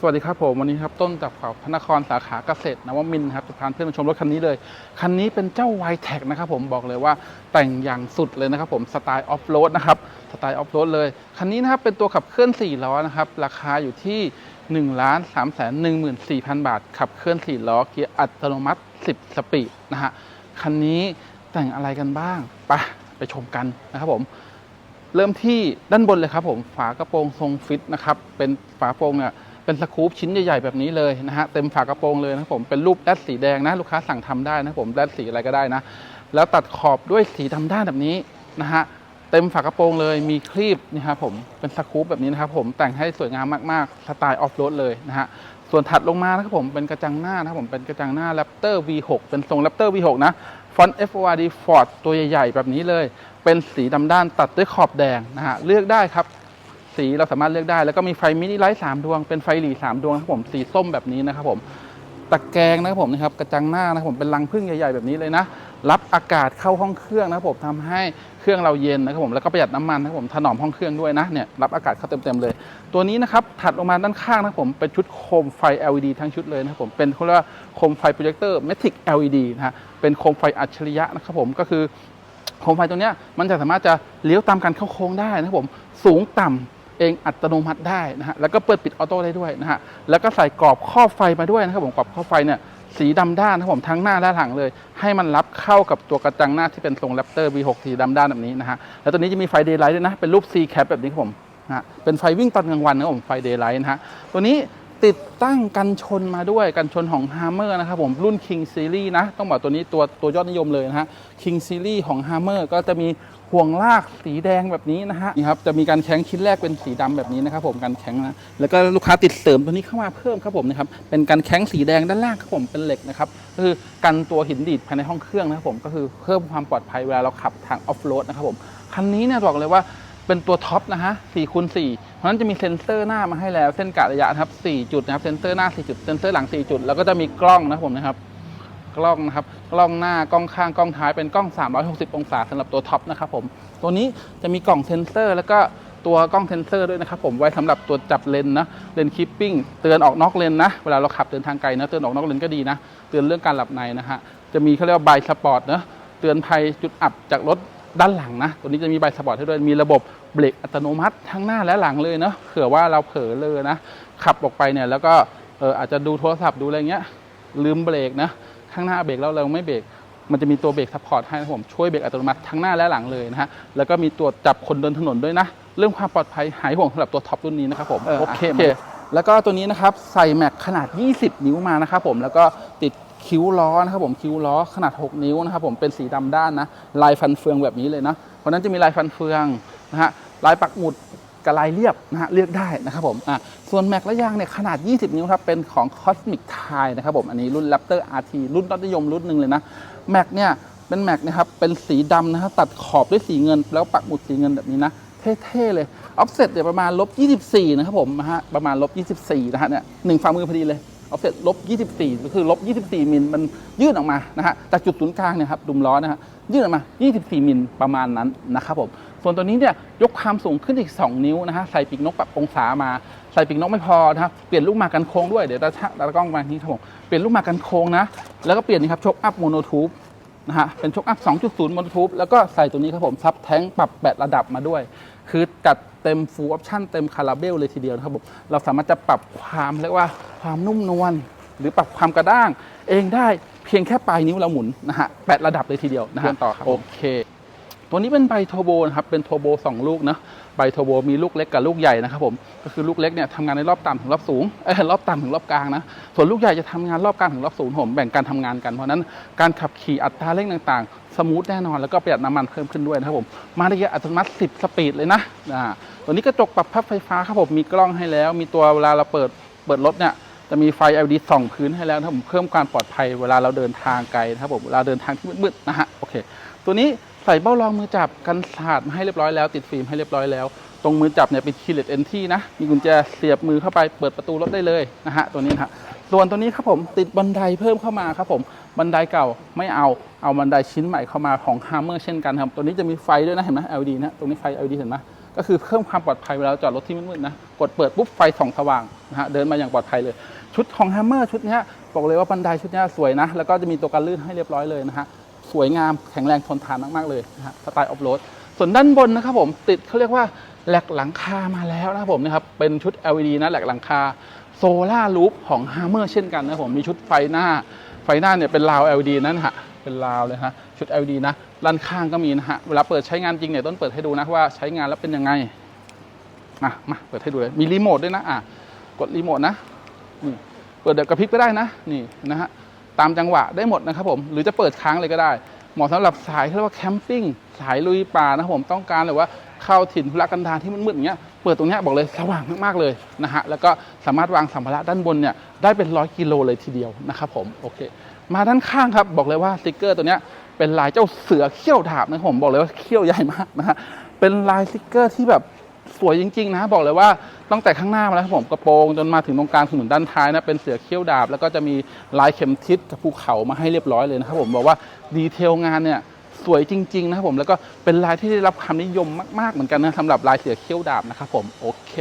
สวัสดีครับผมวันนี้ครับต้นจากเขาพนครสาขาเกษตรนวมินครับจะพาเพื่อนมาชมรถคันนี้เลย คันนี้เป็นเจ้า y t e c นะครับผมบอกเลยว่าแต่งอย่างสุดเลยนะครับผมสไตล์ออฟโรดนะครับสไตล์ออฟโรดเลย คันนี้นะครับเป็นตัวขับเคลื่อน 4 ล้อนะครับราคาอยู่ที่1ล้าน3แสน14,000 บาท ขับเคลื่อน 4 ล้อเกียร์อัตโนมัติ 10 สปีดนะฮะคันนี้แต่งอะไรกันบ้างไปไปชมกันนะครับผมเริ่มที่ด้านบนเลยครับผมฝากระโปรงทรงฟิตนะครับเป็นฝากระโปรงเนี่ย เป็นสกู๊ปชิ้นใหญ่ๆแบบนี้เลยนะฮะเต็มฝากระโปรงเลยนะครับผมเป็นรูปแรดสีแดงนะลูกค้าสั่งทำได้นะผมแรดสีอะไรก็ได้นะ แล้วตัดขอบด้วยสีดำด้านแบบนี้นะฮะเต็มฝากระโปรงเลยมีครีบนี่ครับผมเป็นสกู๊ปแบบนี้นะครับผมแต่งให้สวยงามมากๆสไตล์ออฟโรดเลยนะฮะส่วนถัดลงมานะครับผมเป็นกระจังหน้านะครับผมเป็นกระจังหน้า Raptor V6 เป็นทรง Raptor V6 นะฟอนต์ FORD Ford ตัวใหญ่ๆ แบบนี้เลย เป็นสีดำด้านตัดด้วยขอบแดงนะฮะเลือกได้ครับ สีเราสามารถเลือกได้ แล้วก็มีไฟมินิไลท์สามดวงเป็นไฟหลีสามดวงนะครับผมสีส้มแบบนี้นะครับผมตะแกรงนะครับผมนะครับกระจังหน้านะครับผมเป็นรังพึ่งใหญ่ๆแบบนี้เลยนะ รับอากาศเข้าห้องเครื่องนะครับผมทำให้เครื่องเราเย็นนะครับผมแล้วก็ประหยัดน้ำมันนะครับผมถนอมห้องเครื่องด้วยนะเนี่ยรับอากาศเข้าเต็มๆเลย ตัวนี้นะครับถัดลงมาด้านข้างนะครับผมเป็นชุดโคมไฟ LED ทั้งชุดเลยนะครับผมเป็นเขาเรียกว่าโคมไฟโปรเจคเตอร์ Matic LED นะฮะเป็นโคมไฟอัจฉริยะนะครับผมก็คือโคมไฟตัวเนี้ยมันจะสามารถจะเลี้ยวตามการเข้าโค้งได้นะครับผมสูงต่ำ เองอัตโนมัติได้นะฮะแล้วก็เปิดปิดออโต้ได้ด้วยนะฮะแล้วก็ใส่กรอบครอบไฟมาด้วยนะครับผมกรอบครอบไฟเนี่ยสีดำด้านนะครับผมทั้งหน้าและหลังเลย ให้มันรับเข้ากับตัวกระจังหน้าที่เป็นทรงแรปเตอร์ V6 สีดำด้านแบบนี้นะฮะแล้วตัวนี้จะมีไฟเดย์ไลท์ด้วยนะเป็นรูป C cap แบบนี้ครับผมนะฮะเป็นไฟวิ่งตอนกลางวันนะครับผมไฟเดย์ไลท์นะฮะตัวนี้ติดตั้งกันชนมาด้วยกันชนของ Hammer นะครับผมรุ่น King Series นะ ต้องบอกตัวนี้ตัวตัวยอดนิยมเลยนะฮะ King Series ของ Hammer ก็จะมี ห่วงลากสีแดงแบบนี้นะฮะนี่ครับจะมีการแข้งชิ้นแรกเป็นสีดำแบบนี้นะครับผมการแข้งนะแล้วก็ลูกค้าติดเสริมตัวนี้เข้ามาเพิ่มครับผมนะครับเป็นการแข้งสีแดงด้านล่างครับผมเป็นเหล็กนะครับก็คือกันตัวหินดีดภายในห้องเครื่องนะครับผมก็คือเพิ่มความปลอดภัยเวลาเราขับทางออฟโรดนะครับผมคันนี้เนี่ยบอกเลยว่าเป็นตัวท็อปนะฮะ4คูณ4เพราะฉะนั้นจะมีเซ็นเซอร์หน้ามาให้แล้ว เส้นกะระยะนะครับ4จุดนะครับ เซ็นเซอร์หน้า 4 จุด เซ็นเซอร์หลัง 4 จุด แล้วก็จะมีกล้องนะครับผมนะครับ กล้องนะครับกล้องหน้ากล้องข้างกล้องท้ายเป็นกล้อง 360 องศาสำหรับตัวท็อปนะครับผมตัวนี้จะมีกล่องเซนเซอร์ แล้วก็ตัวกล้องเซนเซอร์ด้วยนะครับผมไว้สำหรับตัวจับเลนนะเลนคิปปิ้งเตือนออกนอกเลนนะเวลาเราขับเดินทางไกลนะเตือนออกนอกเลนก็ดีนะเตือนเรื่องการหลับในนะฮะจะมีเขาเรียกว่าไบสปอร์ตนะเตือนภัยจุดอับจากรถด้านหลังนะ ตัวนี้จะมีไบสปอร์ตให้ด้วย มีระบบเบรกอัตโนมัติทั้งหน้าและหลังเลยเนาะ เผื่อว่าเราเผลอเลยนะ ขับออกไปเนี่ยแล้วก็เอออาจจะดูโทรศัพท์ดูอะไรเงี้ย ลืมเบรกนะ ข้างหน้าเบรกแล้วเราไม่เบรกมันจะมีตัวเบรกซัพพอร์ตให้นะครับผมช่วยเบรกอัตโนมัติทั้งหน้าและหลังเลยนะฮะแล้วก็มีตัวจับคนเดินถนนด้วยนะ เรื่องความปลอดภัยหายห่วงสำหรับตัวท็อปรุ่นนี้นะครับผมโอเคโอเคแล้วก็ตัวนี้นะครับใส่แม็กขนาด 20 นิ้วมานะครับผมแล้วก็ติดคิ้วล้อนะครับผมคิ้วล้อขนาด 6 นิ้วนะครับผมเป็นสีดำด้านนะลายฟันเฟืองแบบนี้เลยนะเพราะฉะนั้นจะมีลายฟันเฟืองนะฮะลายปักหมุด กับลเรียบนะฮะเลือกได้นะครับผมอะส่วนแม็กและยางเนี่ยขนาด 20 นิ้วครับเป็นของ Cosmic t i นะครับผมอันนี้รุ่น Raptor RT รุ่นยอดนิยมรุ่นหนึ่งเลยนะแม็กเนี่ยเป็นแม็กนะครับเป็นสีดำนะครับตัดขอบด้วยสีเงิน แล้วปักหมุดสีเงินแบบนี้นะเท่ๆเลยออฟเซ็ตเนี่ยประมาณลบ24 นะครับผมนะฮะประมาณลบ24นะฮะเนี่ยหนึ่งฝ่ามือพอดีเลยออฟเซ็ตลบ24ก็คือลบ24มิลมันยื่นออกมานะฮะจากจุดศูนย์กลางเนี่ยครับดุมล้อนะฮะยื่นออกมา 24มิลประมาณนั้นนะครับผม ส่วนตัวนี้เนี่ยยกความสูงขึ้นอีก 2 นิ้วนะฮะใส่ปีกนกปรับองศามาใส่ปีกนกไม่พอนะครับเปลี่ยนลูกหมากกันโค้งด้วยเดี๋ยวตาชะตากล้องมาที่ครับผมเปลี่ยนลูกหมากกันโค้งนะแล้วก็เปลี่ยนนี่ครับชกอัพโมโนทูบนะฮะเป็นชกอัพ 2.0โมโนทูบแล้วก็ใส่ตัวนี้ครับผมซับแท้งปรับแบตระดับมาด้วย คือจัดเต็มฟูลออปชั่นเต็มคาราเบลเลยทีเดียวนะครับผมเราสามารถจะปรับความเรียกว่าความนุ่มนวลหรือปรับความกระด้าง เองได้เพียงแค่ปลายนิ้วเราหมุนนะฮะแปดระดับเลยทีเดียวนะฮะต่อครับโอเค ตัวนี้เป็นใบโทโบนะครับเป็นโทโบ2 ลูกนะใบโทโบมีลูกเล็กกับลูกใหญ่นะครับผมก็คือลูกเล็กเนี่ยทำงานในรอบต่ำถึงรอบสูงเอ้ยรอบต่ำถึงรอบกลางนะส่วนลูกใหญ่จะทำงานรอบกลางถึงรอบสูงผมแบ่งการทำงานกันเพราะนั้นการขับขี่อัตราเร่งต่างๆ สมูทแน่นอนแล้วก็ประหยัดน้ำมันเพิ่มขึ้นด้วยนะครับผมมาได้เยอะอัตโนมัติ10 สปีดเลยนะอ่าตัวนี้กระจกปรับพับไฟฟ้าครับผมมีกล้องให้แล้ว มีตัวเวลาเราเปิดเปิดรถเนี่ยจะมีไฟ LED ส่องพื้นให้แล้วนะผมเพิ่มความปลอดภัยเวลาเราเดินทางไกลนะครับผมเวลาเดินทางที่มืดๆนะฮะโอเค ตัวนี้ ใส่เบ้ารองมือจับกันสาดมาให้เรียบร้อยแล้ว ติดฟิล์มให้เรียบร้อยแล้ว ตรงมือจับเนี่ยเป็นคีย์เลสเอนที่นะ มีกุญแจเสียบมือเข้าไปเปิดประตูรถได้เลยนะฮะตัวนี้นะฮะส่วนตัวนี้ครับผมติดบันไดเพิ่มเข้ามาครับผมบันไดเก่าไม่เอาเอาบันไดชิ้นใหม่เข้ามาของ Hammer เช่นกันครับตัวนี้จะมีไฟด้วยนะเห็นไหม LED นะตรงนี้ไฟ LED เห็นไหมก็คือเพิ่มความปลอดภัยเวลาจอดรถที่มืดๆนะกดเปิดปุ๊บไฟส่องสว่างนะฮะเดินมาอย่างปลอดภัยเลย ชุดของแฮมเมอร์ชุดนี้บอกเลยว่าบันไดชุดนี้สวยนะ แล้วก็จะมีตัวกันลื่นให้เรียบร้อยเลยนะฮะ สวยงามแข็งแรงทนทานมาก ๆ เลยนะฮะสไตล์ออฟโรดส่วนด้านบนนะครับผมติดเขาเรียกว่าแหลกหลังคามาแล้วนะครับผมนะครับเป็นชุด LED นะแหลกหลังคาโซล่ารูปของ Hammer เช่นกันนะผมมีชุดไฟหน้า ไฟหน้าเนี่ยเป็นราว LED นั่นฮะเป็นราวเลยฮะชุด LED นะด้านข้างก็มีนะฮะเวลาเปิดใช้งานจริงเนี่ยต้นเปิดให้ดูนะว่าใช้งานแล้วเป็นยังไงอะมาเปิดให้ดูเลยมีรีโมทด้วยนะอะกดรีโมทนะนี่เปิดแบบกระพริบก็ได้นะนี่นะฮะ ตามจังหวะได้หมดนะครับผม หรือจะเปิดค้างเลยก็ได้ เหมาะสำหรับสายที่เรียกว่าแคมปิ้งสายลุยป่านะครับผมต้องการหรือว่าเข้าถิ่นทุรกันดารที่มืดๆอย่างเงี้ยเปิดตรงเนี้ยบอกเลยสว่างมากๆเลยนะฮะแล้วก็สามารถวางสัมภาระด้านบนเนี่ยได้เป็นร้อยกิโลเลยทีเดียวนะครับผมโอเค มาด้านข้างครับบอกเลยว่าสติกเกอร์ตัวเนี้ยเป็นลายเจ้าเสือเขี้ยวดาบนะครับผมบอกเลยว่าเขี้ยวใหญ่มากนะฮะเป็นลายสติกเกอร์ที่แบบ สวยจริงๆนะบอกเลยว่าตั้งแต่ข้างหน้ามาแล้วครับผมกระโปรงจนมาถึงตรงกลางถนนด้านท้ายนะเป็นเสือเขี้ยวดาบ แล้วก็จะมีลายเข็มทิศภูเขามาให้เรียบร้อยเลยนะครับผมบอกว่าดีเทลงานเนี่ยสวยจริงๆนะครับผมแล้วก็เป็นลายที่ได้รับความนิยมมากๆเหมือนกันนะสำหรับลายเสือเขี้ยวดาบนะครับผมโอเค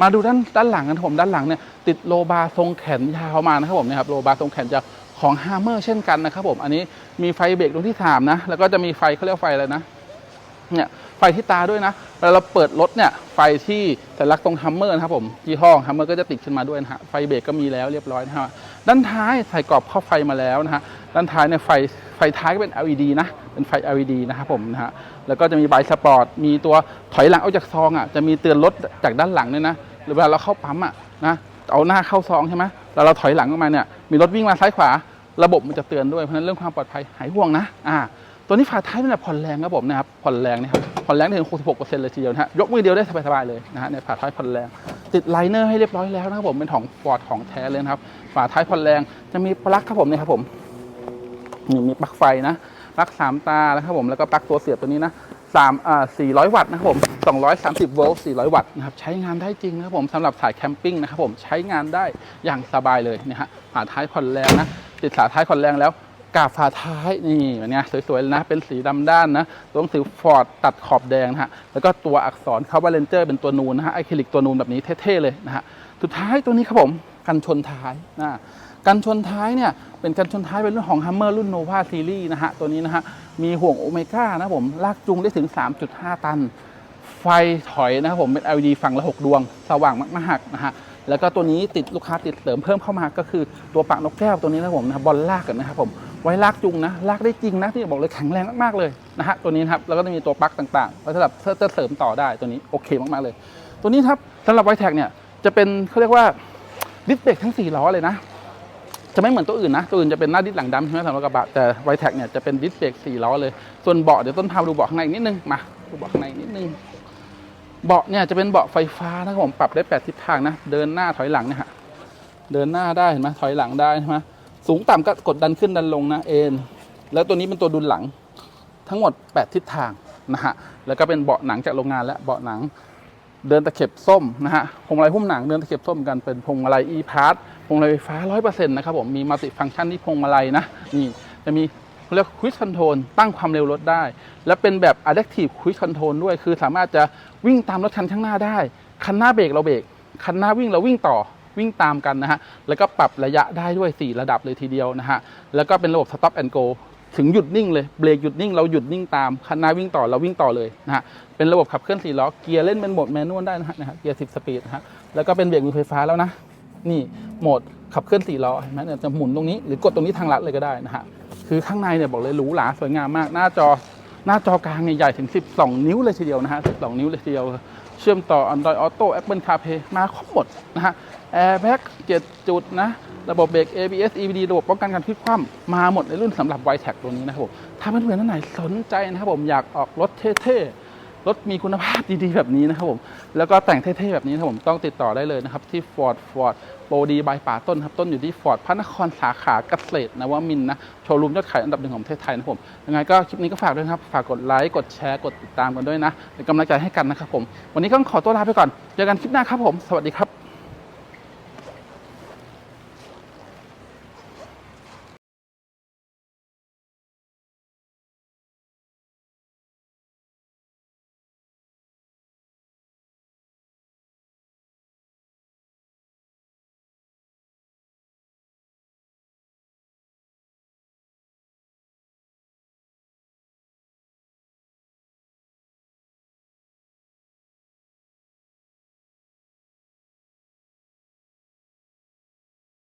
มาดูด้านด้านหลังกันครับผมด้านหลังเนี่ยติดโลบาทรงแขนยาวมานะครับผมนี่ยครับโลบาทรงแขนยาวของ Hammer เช่นกันนะครับผมอันนี้มีไฟเบรกดวงที่สามนะแล้วก็จะมีไฟเขาเรียกไฟอะไรนะเนี่ย ไฟที่ตาด้วยนะเวลาเราเปิดรถเนี่ยไฟที่สัญลักษณ์ตรง Hammer นะครับผมยี่ห้อ Hammer ก็จะติดขึ้นมาด้วยนะฮะไฟเบรกก็มีแล้วเรียบร้อยนะฮะด้านท้ายใส่กรอบข้าไฟมาแล้วนะฮะด้านท้ายเนี่ยไฟไฟท้ายก็เป็น LED นะเป็นไฟ LED นะครับผมนะฮะแล้วก็จะมีไบสปอร์ตมีตัวถอยหลังออกจากซองอะจะมีเตือนรถจากด้านหลังด้วยนะหรือเวลาเราเข้าปั๊มอะนะเอาหน้าเข้าซองใช่ไหมแล้วเราถอยหลังออกมาเนี่ยมีรถวิ่งมาซ้ายขวา ระบบมันจะเตือนด้วยเพราะฉะนั้นเรื่องความปลอดภัยหายห่วงนะอ่า ตัวนี้ฝาท้ายเป็นแบบผ่อนแรงครับผมนะครับผ่อนแรงนะครับผ่อนแรงถึง 66%เลยทีเดียวนะฮะยกมือเดียวได้สบายๆเลยนะฮะเนี่ยฝาท้ายผ่อนแรง ติดไลเนอร์ให้เรียบร้อยแล้วนะครับผมเป็นของฟอร์ดของแท้เลยนะครับฝาท้ายผ่อนแรงจะมีปลั๊กครับผมเนี่ยครับผมนี่มีปลั๊กไฟนะปลั๊กสามตานะครับผมแล้วก็ปลั๊กตัวเสียบตัวนี้นะสามอ่าสี่ร้อยวัตต์นะครับผมสองร้อยสามสิบโวลต์สี่ร้อยวัตต์นะครับใช้งานได้จริงนะครับผมสำหรับสายแคมปิ้งนะครับผมใช้งานได้อย่างสบายเลยนะฮะฝาท้ายผ่อนแรงนะติดฝาท้ายผ่อนแรงแล้ว กาบฝาท้ายนี่แบบเนี้ยสวยๆเลยนะ เป็นสีดำด้านนะตัวหนังสือฟอร์ดตัดขอบแดงนะฮะแล้วก็ตัวอักษรคาร์บอนเลนเจอร์เป็นตัวนูนนะฮะไอคลิกตัวนูนแบบนี้เท่ๆเลยนะฮะสุดท้ายตัวนี้ครับผมกันชนท้ายนะกันชนท้ายเนี่ยเป็นกันชนท้ายเป็นรุ่นของ Hammer รุ่น Nova Series นะฮะตัวนี้นะฮะมีห่วงโอเมก้านะผมลากจูงได้ถึง 3.5 ตัน ไฟถอยนะครับผมเป็น LED ฝั่งละ 6 ดวง สว่างมากๆนะฮะแล้วก็ตัวนี้ติดลูกค้าติดเสริมเพิ่มเข้ามาก็คือตัวปากนกแก้วตัวนี้นะผมนะบบอลลากกันนะครับผม ไว้ลากจูงนะลากได้จริงนะที่บอกเลยแข็งแรงมากๆเลยนะฮะตัวนี้ครับแล้วก็จะมีตัวปลั๊กต่างๆไว้สำหรับจะเสริมต่อได้ตัวนี้โอเคมากๆเลย ตัวนี้ครับสำหรับไวแท็กเนี่ยจะเป็นเขาเรียกว่าดิสเบรกทั้ง4ล้อเลยนะจะไม่เหมือนตัวอื่นนะ ตัวอื่นจะเป็นหน้าดิสหลังดำใช่ไหมสำหรับกระบะ แต่ไวแท็กเนี่ยจะเป็นดิสเบรกสี่ล้อเลย ส่วนเบาะเดี๋ยวต้นพาดูเบาะข้างในนิดนึง มาดูเบาะข้างในนิดนึง เบาะเนี่ยจะเป็นเบาะไฟฟ้านะครับผมปรับได้แปดทิศทางนะ เดินหน้าถอยหลังเนี่ยฮะ เดินหน้าได้เห็นไหมถอยหลังได้ใช่ไหม สูงต่ำก็กดดันขึ้นดันลงนะเอ็นแล้วตัวนี้เป็นตัวดุลหลังทั้งหมด 8 ทิศทางนะฮะแล้วก็เป็นเบาะหนังจากโรงงานและเบาะหนังเดินตะเข็บส้มนะฮะพวงมาลัยหุ้มหนังเดินตะเข็บส้มกันเป็นพวงมาลัย e-pass พวงมาลัยไฟฟ้า 100%นะครับผมมีมัลติฟังก์ชันที่พวงมาลัยนะนี่จะมีเรียกควิ c คอนโทรลตั้งความเร็วรถได้ และเป็นแบบ adaptive cruise control ด้วย คือสามารถจะวิ่งตามรถคันข้างหน้าได้ คันหน้าเบรกเราเบรกคันหน้าวิ่งเราวิ่งต่อ วิ่งตามกันนะฮะแล้วก็ปรับระยะได้ด้วย 4 ระดับเลยทีเดียวนะฮะแล้วก็เป็นระบบ stop and go ถึงหยุดนิ่งเลยเบรกหยุดนิ่งเราหยุดนิ่งตามคันหน้าวิ่งต่อเราวิ่งต่อเลยนะฮะเป็นระบบขับเคลื่อน4ล้อเกียร์เล่นเป็นโหมดแมนนวลได้นะฮะเกียร์10สปีดนะฮะแล้วก็เป็นเบรกมือไฟฟ้าแล้วนะนี่โหมดขับเคลื่อน4ล้อเห็นไหมเนี่ยจะหมุนตรงนี้หรือกดตรงนี้ทางลัดเลยก็ได้นะฮะคือข้างในเนี่ยบอกเลยหรูหราสวยงามมากหน้าจอหน้าจอกลางใหญ่ถึง 12 นิ้วเลยทีเดียวนะฮะ12 นิ้วเลยทีเดียว เชื่อมต่อ Android Auto Apple CarPlay มาครบหมดนะฮะ Airbag 7จุดนะ ระบบเบรก ABS EBD ระบบป้องกันการพลิกคว่ำมาหมดในรุ่นสำหรับ y t e c ตัวนี้นะครับผมถ้าเพื่อนๆท่านไหนสนใจนะครับผมอยากออกรถเท่ๆ รถมีคุณภาพดีๆ แบบนี้นะครับผม แล้วก็แต่งเท่ๆ แบบนี้นะครับผมต้องติดต่อได้เลยนะครับ ที่ Ford Ford โปรดีบายป่าต้นครับ ต้นอยู่ที่ Ford พระนครสาขาเกษตรนวมินทร์นะ โชว์รูมยอดขายอันดับหนึ่งของประเทศไทยนะครับผม ยังไงก็คลิปนี้ก็ฝากด้วยครับ ฝากกดไลค์ กดแชร์ กดติดตามกันด้วยนะเป็นกำลังใจให้กันนะครับผม วันนี้ก็ขอตัวลาไปก่อน เจอกันคลิปหน้าครับผม สวัสดีครับ